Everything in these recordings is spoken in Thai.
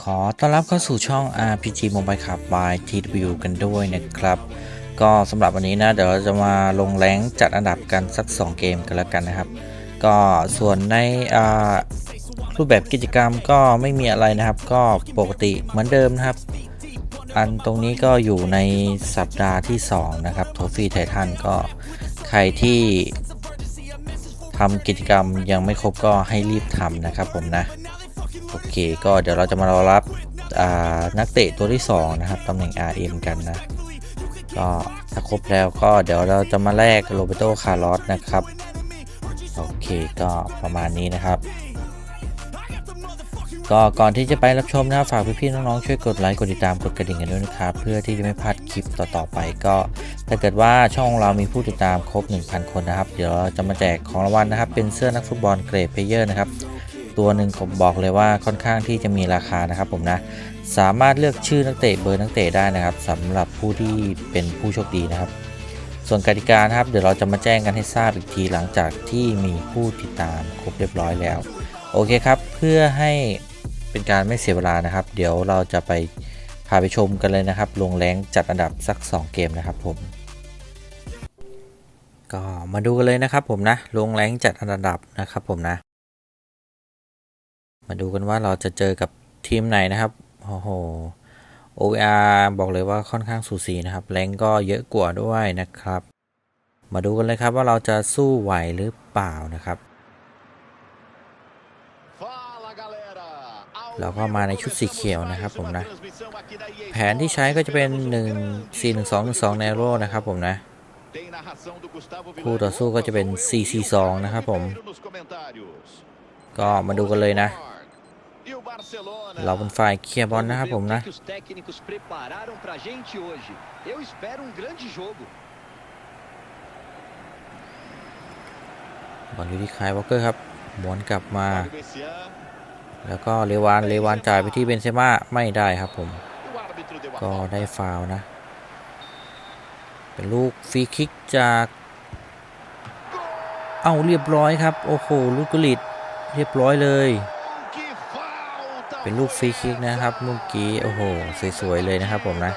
ขอต้อนรับเข้าสู่ช่อง RPG Mobile Club by TW กันด้วยนะครับ ก็สำหรับวันนี้นะ เดี๋ยวเราจะมาลงแรงจัดอันดับกันสัก 2 เกมกันแล้วกันนะครับ ก็ส่วนในรูปแบบกิจกรรมก็ไม่มีอะไรนะครับ ก็ปกติเหมือนเดิมนะครับ อันตรงนี้ก็อยู่ในสัปดาห์ที่ 2 นะครับโทฟี่ไททันก็ใครที่ทำกิจกรรมยังไม่ครบก็ให้รีบทำนะครับผมนะ โอเค ก็เดี๋ยวเราจะมารอรับนักเตะตัวที่ 2 นะครับตำแหน่ง RM กันนะ ก็ถ้าครบแล้วก็เดี๋ยวเราจะมาแลกโรเบโตคาร์ลอสนะครับ โอเคก็ประมาณนี้นะครับก็ก่อนที่จะไปรับชมนะฝากพี่ๆน้องๆช่วยกดไลค์กดติดตามกดกระดิ่งกันด้วยนะครับ เพื่อที่จะไม่พลาดคลิปต่อๆไปก็ถ้าเกิดว่าช่องเรามีผู้ติดตามครบ 1,000 คนนะครับ เดี๋ยวเราจะมาแจกของรางวัลนะครับ เป็นเสื้อนักฟุตบอลเกรดเพลเยอร์นะครับ ตัวหนึ่งผมบอกเลยว่าค่อนข้างที่จะมีราคานะครับผมนะสามารถเลือกชื่อนักเตะเบอร์นักเตะได้นะครับสำหรับผู้ที่เป็นผู้โชคดีนะครับ ส่วนกติกานะครับ เดี๋ยวเราจะมาแจ้งกันให้ทราบอีกทีหลังจากที่มีผู้ติดตามครบเรียบร้อยแล้ว โอเคครับ เพื่อให้เป็นการไม่เสียเวลานะครับ เดี๋ยวเราจะไปพาไปชมกันเลยนะครับ ลงแรงจัดอันดับสัก 2 เกมนะครับผมก็มาดูกันเลยนะครับผมนะลงแรงจัดอันดับนะครับผมนะ มาดูกันว่าเราจะเจอกับทีมไหนนะครับ โอ้โห OR บอกเลยว่าค่อนข้างสูสีนะครับ แรงก็เยอะกว่าด้วยนะครับ มาดูกันเลยครับว่าเราจะสู้ไหวหรือเปล่านะครับ เราก็มาในชุดสีเขียวนะครับผมนะ แผนที่ใช้ก็จะเป็น 1 4 1 2 1 2 n a r o นะครับผมนะ คู่ต่อสู้ก็จะเป็น 4-4-2 นะครับผม ก็มาดูกันเลยนะ เราเราเป็เป็นนฝ่ายเคลียร์บอลนะครับผมนะ Os técnicos prepararam pra gente hoje. Eu espero um grande jogo. บอลอยู่ที่คายวอลเกอร์ครับหมุนกลับมา แล้วก็เลวานเลวานจ่ายไปที่เบนเซม่าไม่ได้ครับผม ก็ได้ฟาวล์นะ เป็นลูกฟรีคิกจากเอ้าเรียบร้อยครับ โอ้โหลูกกุลิตเรียบร้อยเลย เป็นลูกฟรีคิกนะครับเมื่อกี้โอ้โหสวยๆเลยนะครับผมนะ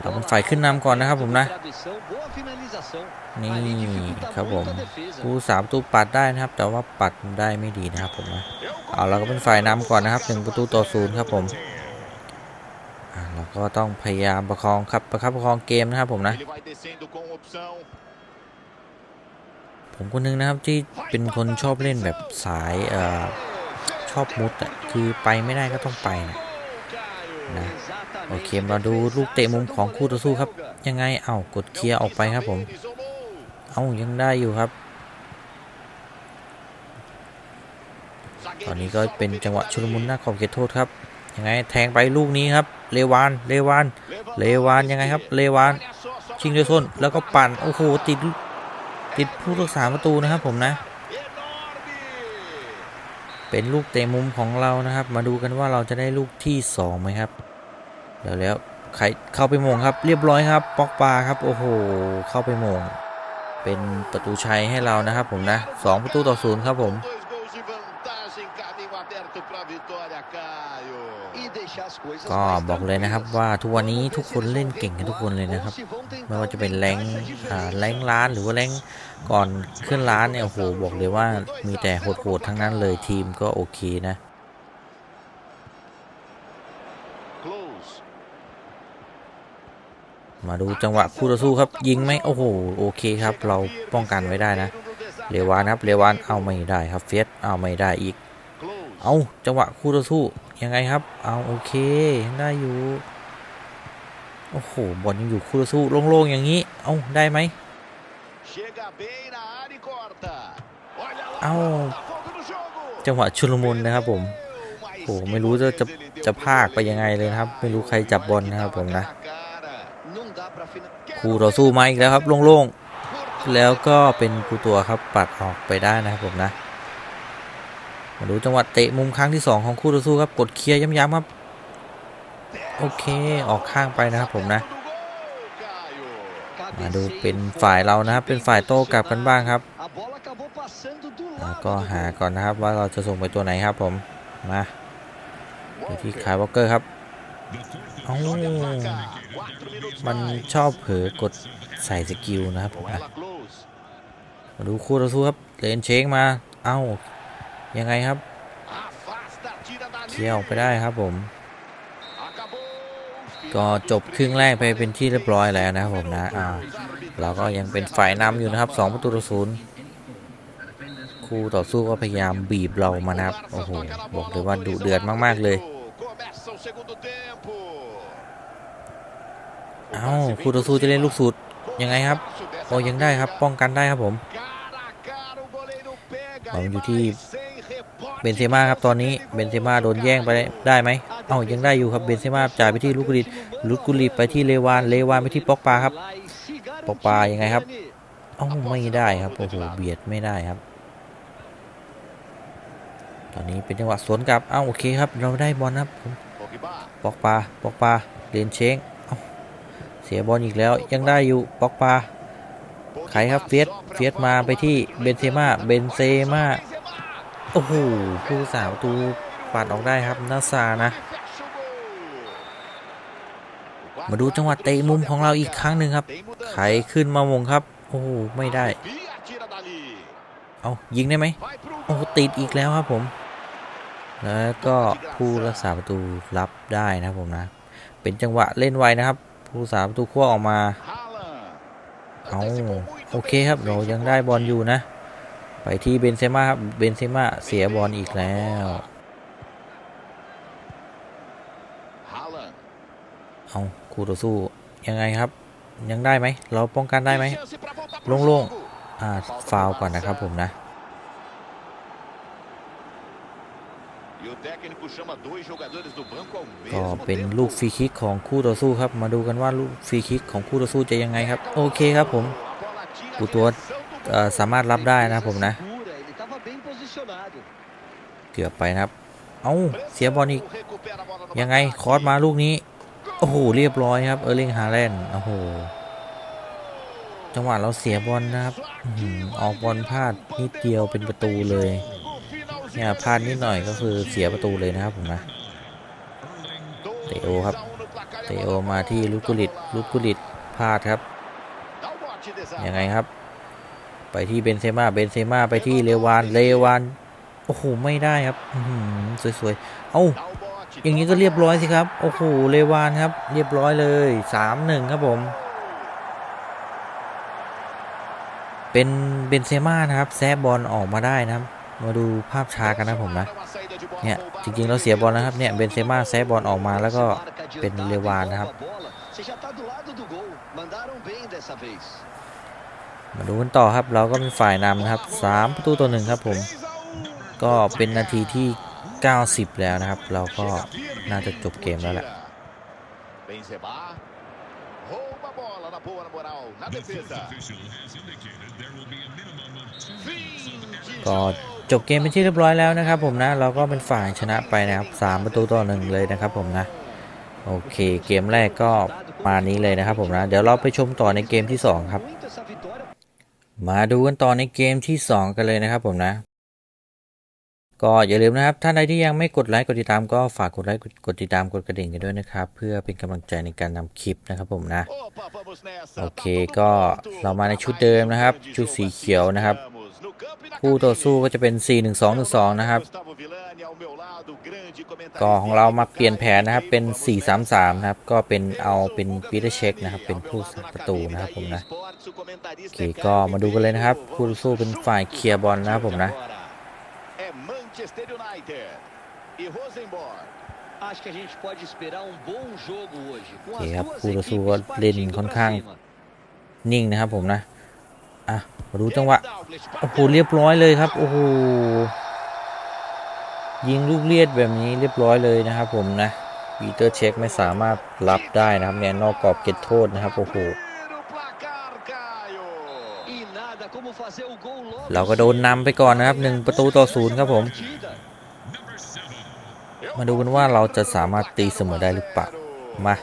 เราเป็นฝ่ายขึ้นนำก่อนนะครับผมนะ นี่ครับผม muito a defesa. ผู้สามประตูปัดได้นะครับ แต่ว่าปัดได้ไม่ดีนะครับผมนะเอาเราก็เป็นฝ่ายนำก่อนนะครับหนึ่งประตูต่อศูนย์ครับผมเราก็ต้องพยายามประคองครับประคับประคองเกมนะครับผมนะ ผมคนหนึงนะครับที่เป็นคนชอบเล่นแบบสายเอ่อ อบมุดอะคือไปไม่ได้ก็ต้องไปนะนะโอเคมาดูลูกเตะมุมของคู่ต่อสู้ครับ ยังไงเอ้ากดเคลียร์ออกไปครับผม เอ้ายังได้อยู่ครับ ตอนนี้ก็เป็นจังหวะชุลมุนหน้าขอบเขตโทษครับยังไงแทงไปลูกนี้ครับเลวานเลวานเลวานยังไงครับเลวานชิงด้วยส้นแล้วก็ปั่นโอ้โหติดติดผู้รักษาประตูนะครับผมนะ เป็นลูกเตะมุมของเรานะครับ มาดูกันว่าเราจะได้ลูกที่สองไหมครับเดี๋ยวแล้วใครเข้าไปโมงครับ เรียบร้อยครับปอกปาครับโอ้โหเข้าไปโมง เป็นประตูชัยให้เรานะครับผมนะสองประตูต่อศูนย์ครับผม E deixar as coisas ก็บอกเลยนะครับว่าทุกวันนี้ทุกคนเล่นเก่งกันทุกคนเลยนะครับ ไม่ว่าจะเป็นแรงแรงล้านหรือว่าแรงก่อนขึ้นล้านเนี่ยโอ้โหบอกเลยว่ามีแต่โหดๆทั้งนั้นเลยทีมก็โอเคนะมาดูจังหวะคู่ต่อสู้ครับ ยิงไหมโอ้โหโอเคครับ เราป้องกันไว้ได้นะเลวานครับเลวานเอาไม่ได้ครับเฟียสเอาไม่ได้อีก เอาจังหวะคู่ต่อสู้ ยังไงครับ เอาโอเคได้อยู่ โอ้โหบอลยังอยู่คู่ต่อสู้โล่งๆอย่างนี้ เอาได้ไหม Chega bem na área e corta. Olha lá, Au. Botafogo no jogo. จังหวะชุลมุนนะครับ ผมโอ้โหไม่รู้จะจะจะพากไปยังไงเลยครับ ไม่รู้ใครจับบอลนะครับผมนะคู่ต่อสู้มาอีกแล้วครับโล่งๆแล้วก็เป็นกูตัวครับปัดออกไปได้นะครับผมนะ มาดูจังหวะเตะมุมครั้งที่ 2 ของคู่ต่อสู้ครับกดเคลียร์ย้ำๆครับ โอเคออกข้างไปนะครับผมนะ มาดูเป็นฝ่ายเรานะครับ เป็นฝ่ายโต้กลับกันบ้างครับแล้วก็หาก่อนนะครับว่าเราจะส่งไปตัวไหนครับผมมาไปที่คายวอลเกอร์ครับเอ้มันชอบเผลอกดใส่สกิลนะครับผมมาดูคู่ต่อสู้ครับเลนเชงมา เอ้า ยังไงครับ Afasta, tira dali. เคี่ยวไปได้ครับผม Acabou. ก็จบครึ่งแรกไปเป็นที่เรียบร้อยแล้วนะครับผมนะอ่าเราก็ยังเป็นฝ่ายนำอยู่นะครับ2ประตูต่อศูนย์คู่ต่อสู้ก็พยายามบีบเรามานะครับโอ้โหบอกเลยว่าดุเดือดมากๆเลย Começa o segundo tempo. เอ้าคู่ต่อสู้จะเล่นลูกสูตรยังไงครับโอ้ยังได้ครับป้องกันได้ครับผม Cara a cara, o goleiro pega เอา e อยู่ vai ที่ sem rebote. เบนเซม่าครับตอนนี้เบนเซม่าโดนแย่งไปได้ไหมเอ้ายังได้อยู่ครับเบนเซม่าจ่ายไปที่ลูกกุลิตลูกกุลิตไปที่เลวานเลวานไปที่ป็อกปาครับปอกปายังไงครับเอ้าไม่ได้ครับโอ้โหเบียดไม่ได้ครับ ตอนนี้เป็นจังหวะสวนกลับเอ้าโอเคครับ เราได้บอลครับผม Pogba. ปอกปลาปอกปลาเรียนเช้งเอ้าเสียบอลอีกแล้วยังได้อยู่ปอกปลาใครครับเฟียสเฟียสมาไปที่เบนเซม่าเบนเซม่า โอ้โหผู้สาวประตูปัดออกได้ครับนาซานะ มาดูจังหวะเตะมุมของเราอีกครั้งหนึ่งครับ Tem mudança. ใครขึ้นมามงครับ โอ้โหไม่ได้ เอายิงได้ไหมโอ้ติดอีกแล้วครับผม แล้วก็ผู้รักษาประตูรับได้นะครับผมนะ เป็นจังหวะเล่นไวนะครับ ผู้รักษาประตูขั้วออกมา เอาโอเคครับเรายังได้บอลอยู่นะ ไปที่เบนเซม่าครับ เบนเซม่าเสียบอลอีกแล้ว Haaland. เอาคู่ต่อสู้ยังไงครับ ยังได้ไหม เราป้องกันได้ไหม Tem chance pra voltar pro โล่ง jogo. อ่าฟาวก่อนนะครับผมนะ E o técnico chama dois jogadores do banco ao ก็ mesmo เป็น tempo. ลูกฟรีคิกของคู่ต่อสู้ครับ มาดูกันว่าลูกฟรีคิกของคู่ต่อสู้จะยังไงครับ โอเคครับผม A bola tira a กูตัว สามารถรับได้นะผมนะ เกือบไปครับ เอาเสียบอลอีก ยังไงคอร์สมาลูกนี้ โอ้โห เรียบร้อยครับ เออร์ลิงฮาแลนด์โอ้โห จังหวะเราเสียบอลนะครับออหือออกบอลพลาดนิดเดียวเป็นประตูเลยเนี่ยพลาดนิดหน่อยก็คือเสียประตูเลยนะครับผมนะเตโอครับเตโอมาที่ลูกกุลิตลูกกุลิตพลาดครับยังไงครับ ไปที่เบนเซม่าเบนเซม่าไปที่เลวานเลวานโอ้โหไม่ได้ครับสวยๆ เอ้าอย่างนี้ก็เรียบร้อยสิครับโอ้โหเลวานครับ เรียบร้อยเลยสามหนึ่งครับผม เป็นเบนเซม่านะครับแซะบอลออกมาได้นะครับ มาดูภาพช้ากันนะผมนะเนี่ยจริงๆเราเสียบอลนะครับเนี่ยเบนเซม่าแซะบอลออกมาแล้วก็เป็นเลวานนะครับ มาดูกันต่อครับ เราก็เป็นฝ่ายนำนะครับสามประตูต่อหนึ่งครับผม ก็เป็นนาทีที่ 90 แล้วนะครับ เราก็น่าจะจบเกมแล้วแหละ rouba a bola na boa na moral na defesa. ก็จบเกมเป็นที่เรียบร้อยแล้วนะครับผมนะ เราก็เป็นฝ่ายชนะไปนะครับสามประตูต่อหนึ่งเลยนะครับผมนะ โอเค เกมแรกก็มานี้เลยนะครับผมนะ เดี๋ยวเราไปชมต่อในเกมที่สองครับ มาดูกันต่อในเกมที่ 2 กันเลยนะครับผมนะ ก็อย่าลืมนะครับ ท่านใดที่ยังไม่กดไลค์กดติดตามก็ฝากกดไลค์กดติดตามกดกระดิ่งกันด้วยนะครับ เพื่อเป็นกำลังใจในการนำคลิปนะครับผมนะ โอเคก็เรามาในชุดเดิมนะครับ ชุดสีเขียวนะครับคู่ต่อสู้ก็จะเป็น 4-1-2-1-2 นะครับก็ของเรามาเปลี่ยนแผนนะครับเป็น 4-3-3 นะครับ ก็เป็นเอาเป็นปีเตอร์เช็คนะครับ เป็นผู้สาประตูนะครับผมนะโอเคก็มาดูกันเลยนะครับ คู่ต่อสู้เป็นฝ่ายเคลียร์บอลนะครับผมนะ Manchester United e Rosenborg. Acho que a gente pode esperar um bom jogo hoje. Com as Ok, a duas pura equipes sua Lin partindo ค่อน pra ข้าง cima. นิ่งนะครับผมนะ อะมาดูจังหวะโอ้โหเรียบร้อยเลยครับ โอ้โหยิงลูกเลียดแบบนี้เรียบร้อยเลยนะครับผมนะปีเตอร์เช็คไม่สามารถรับได้นะครับเนี่ยนอกกรอบเก็ตโทษนะครับโอ้โห เราก็โดนนำไปก่อนนะครับหนึ่งประตูต่อศูนย์ครับผม partida. มาดูกันว่าเราจะสามารถตีเสมอได้หรือเปล่ามา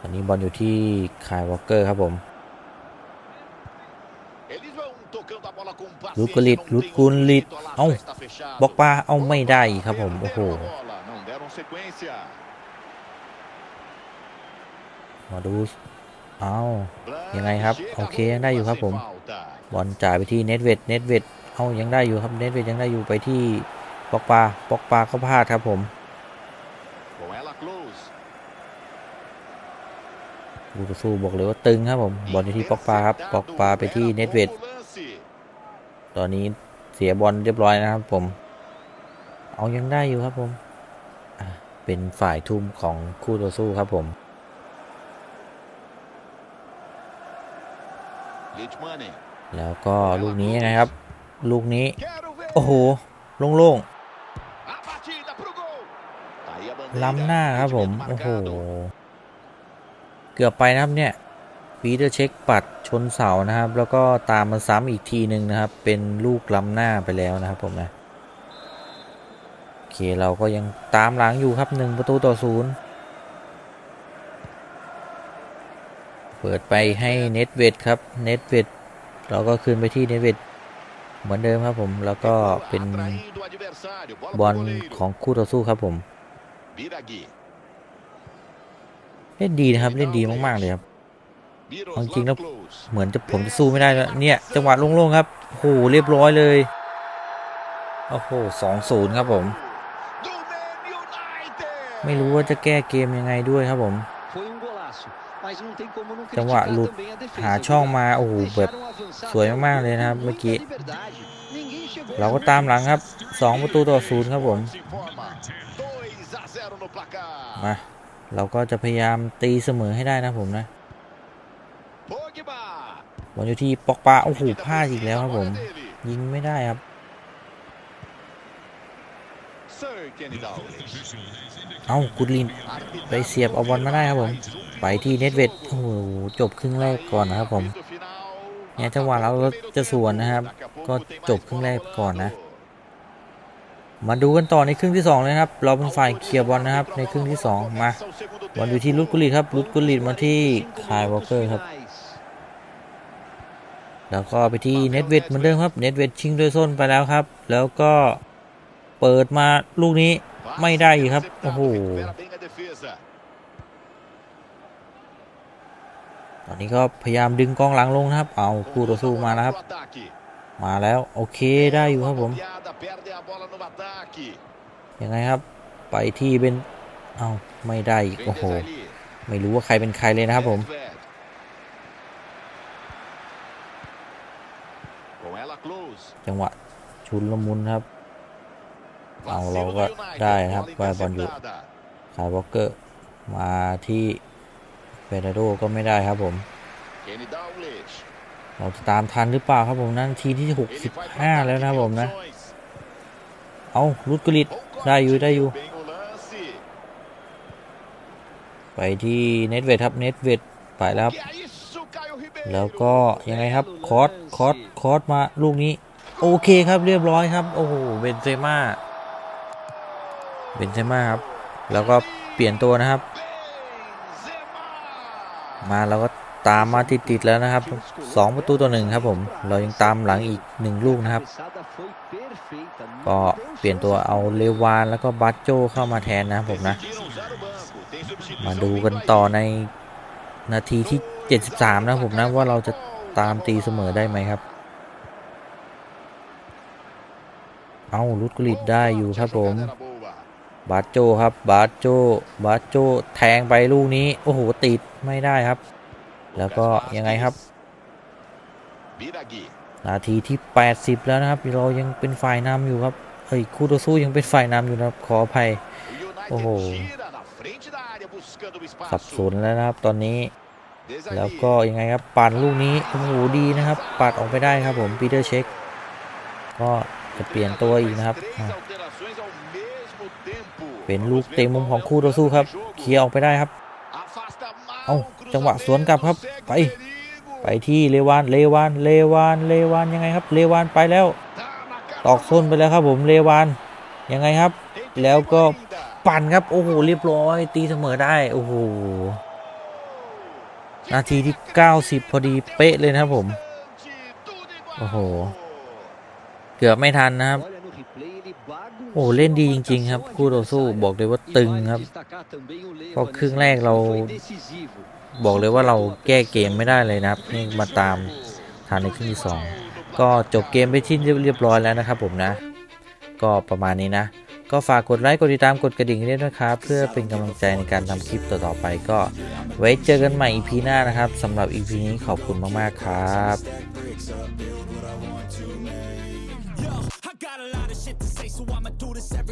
ตอนนี้บอลอยู่ที่คายวอลเกอร์ครับผม Eles vão tocando a bola com ลุดกุลิตลุดกุลิตเอ้าบอกปาเอาไม่ได้อีกครับผม โอ้โห Não deram sequência. มาดู เอายังไงครับ โอเคยังได้อยู่ครับผม บอลจ่ายไปที่เน็ตเวดเน็ตเวดเอายังได้อยู่ครับเน็ตเวดยังได้อยู่ไปที่ปอกปาปอกปาก็พลาดครับผม Com ela, Close. ลูกสู้บอกเลยว่าตึงครับผม บอลอยู่ที่ปอกปาครับปอกปาไปที่เน็ตเวด Bom lance. ตอนนี้เสียบอลเรียบร้อยนะครับผม เอายังได้อยู่ครับผมอะเป็นฝ่ายทุ่มของคู่ต่อสู้ครับผม แล้วก็ลูกนี้ยังไงครับ ลูกนี้ Quero ver. โอ้โหโล่ง A batida pro gol. Tá aí a ๆ bandeira. ล้ำหน้าครับผม Impedimento โอ้โห marcado. เกือบไปนะครับเนี่ยปีเตอร์เช็คปัดชนเสานะครับ แล้วก็ตามมาซ้ำอีกทีหนึ่งนะครับ เป็นลูกล้ำหน้าไปแล้วนะครับผมนะโอเคเราก็ยังตามหลังอยู่ครับหนึ่งประตูต่อศูนย์ เปิดไปให้เน็ตเวดครับเน็ตเวดเราก็คืนไปที่เน็ตเวดเหมือนเดิมครับผมแล้วก็เป็นบอลของคู่ต่อสู้ครับผมเล่นดีนะครับเล่นดีมากๆเลยครับเอาจริงๆแล้วเหมือนจะผมจะสู้ไม่ได้แล้วเนี่ยจังหวะโล่งๆครับโหเรียบร้อยเลยโอ้โหสองศูนย์ครับผม ไม่รู้ว่าจะแก้เกมยังไงด้วยครับผม จังหวะ criticar หลุด também a defesa. หาช่อง viu? มาโอ้โหแบบ Deixaram avançar สวย bem มากๆเลยนะครับ com เมื่อกี้ muita liberdade. Ninguém chegou เราก็ตามหลังครับสองประตูต่อศูนย์ครับผม Se informa. 2 a 0 no placar. มาเราก็จะพยายามตีเสมอให้ได้นะผมนะ Pogba. บอลอยู่ที่ปอกปาโอ้โหพลาดอีกแล้วครับผม Agora dele. ยิงไม่ได้ครับ Sir Kenny Dalglish. เอ้ากุดลินไปเสียบเอาบอลมาได้ครับผม ไปที่เน็ตเวดโอ้โหจบครึ่งแรกก่อนนะครับผมเนี่ยจังหวะเราจะสวนนะครับ ก็จบครึ่งแรกก่อนนะ มาดูกันต่อในครึ่งที่สองเลยครับ เราเป็นฝ่ายเคลียร์บอลนะครับ ในครึ่งที่สองมาบอลอยู่ที่ลุดกุลิตครับลุดกุลิตมาที่คายวอลเกอร์ครับ แล้วก็ไปที่เน็ตเวดเหมือนเดิมครับเน็ตเวดชิงด้วยส้นไปแล้วครับ แล้วก็เปิดมาลูกนี้ไม่ได้ครับ โอ้โห ตอนนี้ก็พยายามดึงกองหลังลงนะครับ เอาคู่ต่อสู้มาแล้วครับ มาแล้ว โอเคได้อยู่ครับผม ยังไงครับ ไปที่เป็น เอาไม่ได้อีกโอ้โห ไม่รู้ว่าใครเป็นใครเลยนะครับผมจังหวะชุนละมุนครับ เอาเราก็ได้นะครับไวบอลอยู่คายวอลเกอร์มาที่ เฟเดโดก็ไม่ได้ครับผม เราจะตามทันหรือเปล่าครับผมนั่นทีที่ 65 แล้วนะครับผมนะ เอาลุดกุลิตได้อยู่ได้อยู่ ไปที่เน็ตเวทครับเน็ตเวทไปแล้วครับ แล้วก็ยังไงครับคอสคอสคอสมาลูกนี้ โอเคครับเรียบร้อยครับ โอ้โหเบนเซม่าเบนเซม่าครับ แล้วก็เปลี่ยนตัวนะครับ มาเราก็ตามมาติดๆแล้วนะครับสองประตูต่อหนึ่งครับผม เรายังตามหลังอีกหนึ่งลูกนะครับ ก็เปลี่ยนตัวเอาเลวานแล้วก็บัตโจเข้ามาแทนนะครับผมนะ มาดูกันต่อในนาทีที่ 73 นะผมนะ ว่าเราจะตามตีเสมอได้ไหมครับ เอาลุดกลิตได้อยู่ครับผม บาสโจครับบาสโจบาสโจแทงไปลูกนี้ โอ้โห ติดไม่ได้ครับ แล้วก็ยังไงครับ นาทีที่ 80 แล้วนะครับ เรายังเป็นฝ่ายนำอยู่ครับเฮ้ยคู่ต่อสู้ยังเป็นฝ่ายนำอยู่นะครับ ขออภัย โอ้โห สับสนแล้วนะครับตอนนี้ แล้วก็ยังไงครับปั่นลูกนี้ โอ้โห ดีนะครับ ปัดออกไปได้ครับผมปีเตอร์เช็ค ก็จะเปลี่ยนตัวอีกนะครับอะ เป็นลูกเตะมุมของคู่ต่อสู้ครับ เคลียร์ออกไปได้ครับ เอาจังหวะสวนกลับครับ ไป ไปที่เลวาน เลวาน เลวาน เลวานยังไงครับ เลวานไปแล้ว ตอกกส้นไปแล้วครับ ผม เลวาน ยังไงครับ แล้วก็ปั่นครับ โอ้โห เรียบร้อย ตีเสมอได้ โอ้โห นาทีที่ 90 พอดีเป๊ะเลยนะครับผม โอ้โห เกือบไม่ทันนะครับ โอ้เล่นดีจริง ๆ ครับคู่ต่อสู้บอกเลยว่าตึงครับเพราะครึ่งแรกเราบอกเลยว่าเราแก้เกมไม่ได้เลยนะครับนี่มาตามทันในครึ่งที่สองก็จบเกมไปที่เรียบร้อยแล้วนะครับผมนะ ก็ประมาณนี้นะ ก็ฝากกดไลค์กดติดตามกดกระดิ่งด้วยนะครับ เพื่อเป็นกำลังใจในการทำคลิปต่อๆไป ก็ไว้เจอกันใหม่ EP หน้านะครับสำหรับ EP นี้ขอบคุณมากๆครับ shit to say, so I'ma do this every